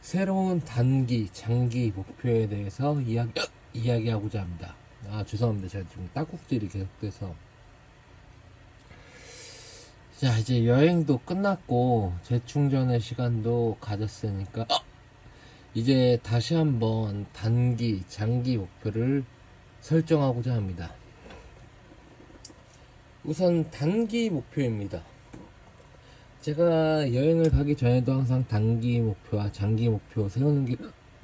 새로운 단기, 장기 목표에 대해서 이야기, 이야기하고자 합니다. 아, 죄송합니다. 제가 지금 딱국질이 계속돼서. 자, 이제 여행도 끝났고, 재충전의 시간도 가졌으니까, 어! 이제 다시 한번 단기, 장기 목표를 설정하고자 합니다. 우선 단기 목표입니다. 제가 여행을 가기 전에도 항상 단기 목표와 장기 목표 세우는 게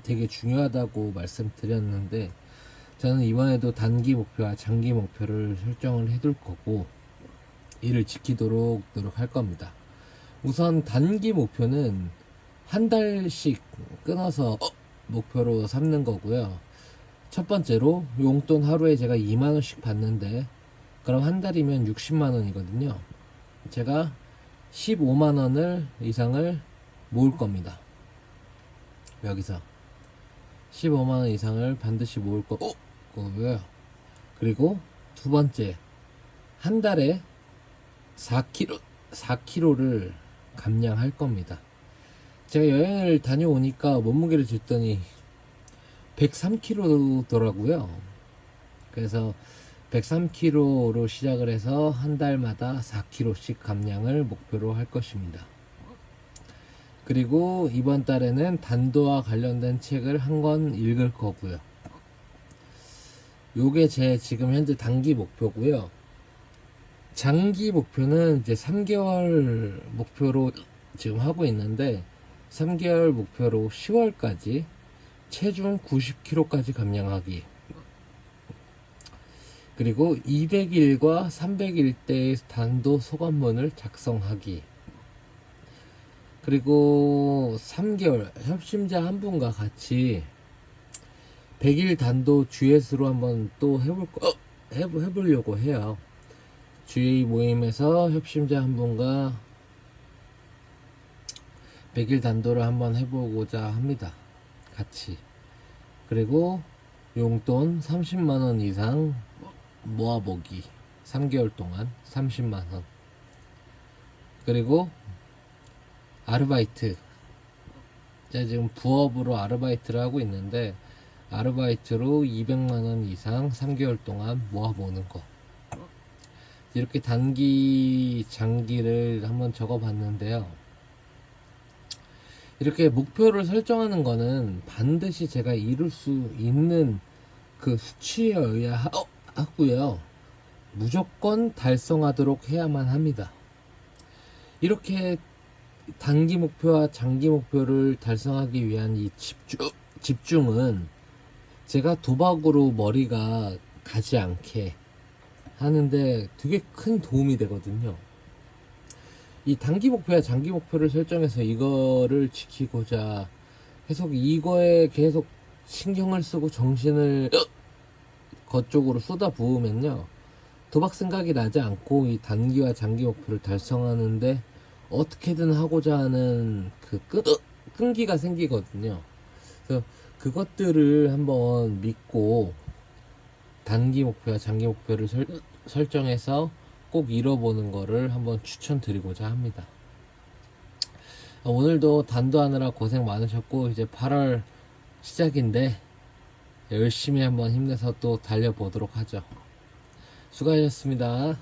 되게 중요하다고 말씀드렸는데 저는 이번에도 단기 목표와 장기 목표를 설정을 해둘 거고 이를 지키도록 노력할 겁니다. 우선 단기 목표는 한 달씩 끊어서 목표로 삼는 거고요. 첫 번째로 용돈 하루에 제가 2만 원씩 받는데 그럼 한 달이면 60만 원이거든요. 제가 15만 원을 이상을 모을 겁니다. 여기서 15만 원 이상을 반드시 모을 거고요. 그리고 두 번째 한 달에 4kg 4kg를 감량할 겁니다. 제가 여행을 다녀오니까 몸무게를 쟀더니 103kg더라고요. 그래서 103kg로 시작을 해서 한 달마다 4kg씩 감량을 목표로 할 것입니다. 그리고 이번 달에는 단도와 관련된 책을 한 권 읽을 거고요. 요게 제 지금 현재 단기 목표고요. 장기 목표는 이제 3개월 목표로 지금 하고 있는데 3개월 목표로 10월까지 체중 90kg까지 감량하기. 그리고 200일과 300일 때의 단도 소감문을 작성하기. 그리고 3개월 협심자 한 분과 같이 100일 단도 GS로 한번 또 해볼 거, 해보, 해보려고 해요. GA 모임에서 협심자 한 분과 100일 단도를 한번 해보고자 합니다. 같이. 그리고 용돈 30만원 이상 모아보기. 3개월 동안 30만 원. 그리고 아르바이트. 제가 지금 부업으로 아르바이트를 하고 있는데 아르바이트로 200만 원 이상 3개월 동안 모아보는 거. 이렇게 단기 장기를 한번 적어 봤는데요. 이렇게 목표를 설정하는 거는 반드시 제가 이룰 수 있는 그 수치여야 하, 어, 하고요. 무조건 달성하도록 해야만 합니다. 이렇게 단기 목표와 장기 목표를 달성하기 위한 이 집중, 집중은 제가 도박으로 머리가 가지 않게 하는데 되게 큰 도움이 되거든요. 이 단기 목표와 장기 목표를 설정해서 이거를 지키고자 계속 이거에 계속 신경을 쓰고 정신을 그쪽으로 쏟아 부으면요 도박 생각이 나지 않고 이 단기와 장기 목표를 달성하는데 어떻게든 하고자 하는 그 끈, 끈기가 생기거든요 그래서 그것들을 한번 믿고 단기 목표와 장기 목표를 설, 설정해서 꼭 잃어보는 거를 한번 추천드리고자 합니다. 오늘도 단도하느라 고생 많으셨고 이제 8월 시작인데 열심히 한번 힘내서 또 달려보도록 하죠. 수고하셨습니다.